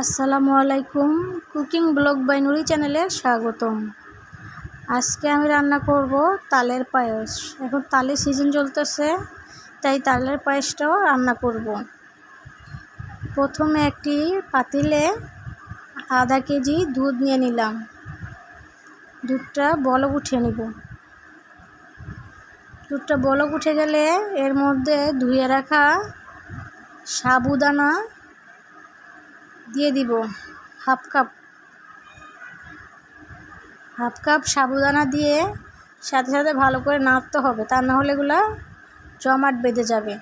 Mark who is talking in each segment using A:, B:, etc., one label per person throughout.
A: আসসালামু আলাইকুম। Cooking blog by নুরি চ্যানেলে স্বাগতম। আজকে আমি রান্না করব তালের পায়েস। এখন তালের সিজন চলতেছে, তাই তালের পায়েসটাও রান্না করব। প্রথমে একটি পাতিলে আধা কেজি দুধ নিয়ে নিলাম। দুধটা বলক উঠিয়ে নিব। দুধটা বলক উঠে গেলে এর মধ্যে ধুয়ে রাখা সাবুদানা দিয়ে দিব half cup. Half cup sabudana দিয়ে সাথে সাথে ভালো করে নাড়তে হবে, তা না হলে এগুলো জমাট বেঁধে যাবে।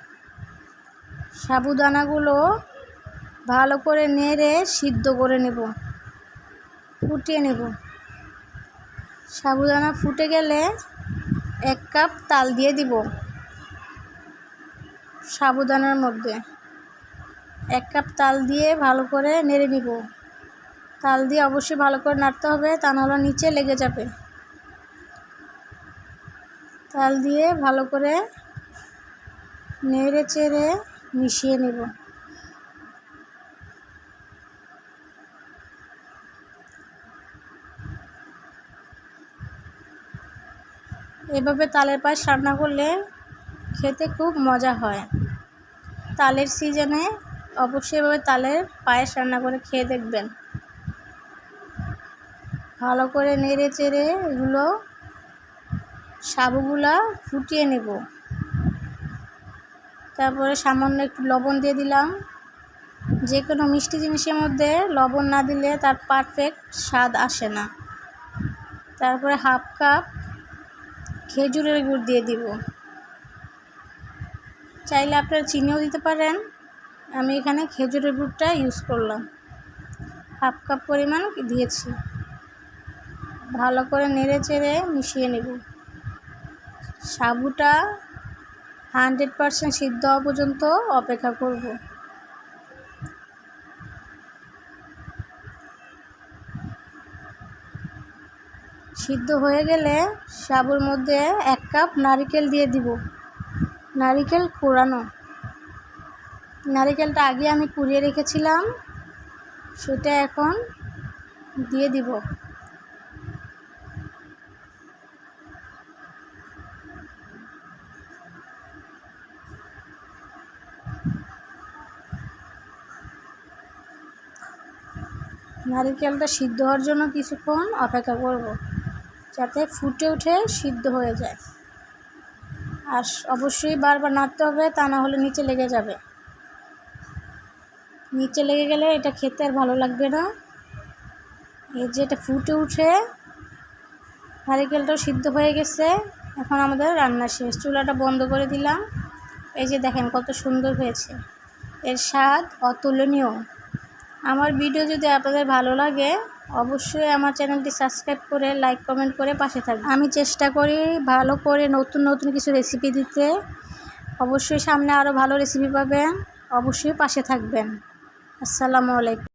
A: সাবুদানাগুলো ভালো করে নেড়ে সিদ্ধ করে নেব, ফুটিয়ে নেব। সাবুদানা ফুটে গেলে এক কাপ তাল দিয়ে দিব সাবুদানার মধ্যে। এক কাপ তাল দিয়ে ভালো করে নেড়ে নিব। তাল দিয়ে অবশ্যই ভালো করে নাড়তে হবে, তা নাহলে নিচে লেগে যাবে। তাল দিয়ে ভালো করে নেড়ে চেড়ে মিশিয়ে নেব। এভাবে তালের পায়েস রান্না করলে খেতে খুব মজা হয়। তালের সিজনে অবশ্যই এভাবে তালের পায়েস রান্না করে খেয়ে দেখবেন। ভালো করে নেড়ে চেড়ে এগুলো সাবুগুলা ফুটিয়ে নেব। তারপরে সামান্য একটু লবণ দিয়ে দিলাম। যে কোনো মিষ্টি জিনিসের মধ্যে লবণ না দিলে তার পারফেক্ট স্বাদ আসে না। তারপরে হাফ কাপ খেজুরের গুড় দিয়ে দিব। চাইলে আপনারা চিনিও দিতে পারেন। আমি এখানে খেজুরের গুড়টা ইউজ করলাম। হাফ কাপ পরিমাণ দিয়েছি। ভালো করে নেড়ে চেড়ে মিশিয়ে নেব। সাবুটা হান্ড্রেড পারসেন্ট সিদ্ধ হওয়া পর্যন্ত অপেক্ষা করব। সিদ্ধ হয়ে গেলে সাবুর মধ্যে এক কাপ নারিকেল দিয়ে দিব। নারিকেল কোরানো নারিকেলটা আগে আমি কুড়িয়ে রেখেছিলাম। সেটা এখন দিয়ে দিব। নারিকেলটা সিদ্ধ হওয়ার জন্য কিছুক্ষণ অপেক্ষা করব, যাতে ফুটে উঠে সিদ্ধ হয়ে যায়। আর অবশ্যই বারবার নাড়তে হবে, তা না হলে নিচে লেগে যাবে। নিচে লেগে গেলে এটা খেতে আর ভালো লাগবে না। এই যে এটা ফুটে উঠে, নারিকেলটাও সিদ্ধ হয়ে গেছে। এখন আমাদের রান্না শেষ। চুলাটা বন্ধ করে দিলাম। এই যে দেখেন কত সুন্দর হয়েছে। এর স্বাদ অতুলনীয়। আমার ভিডিও যদি আপনাদের ভালো লাগে, অবশ্যই আমার চ্যানেলটি সাবস্ক্রাইব করে, লাইক, কমেন্ট করে পাশে থাকবে আমি চেষ্টা করি ভালো করে নতুন নতুন কিছু রেসিপি দিতে। অবশ্যই সামনে আরও ভালো রেসিপি পাবেন। অবশ্যই পাশে থাকবেন। আসসালামু আলাইকুম।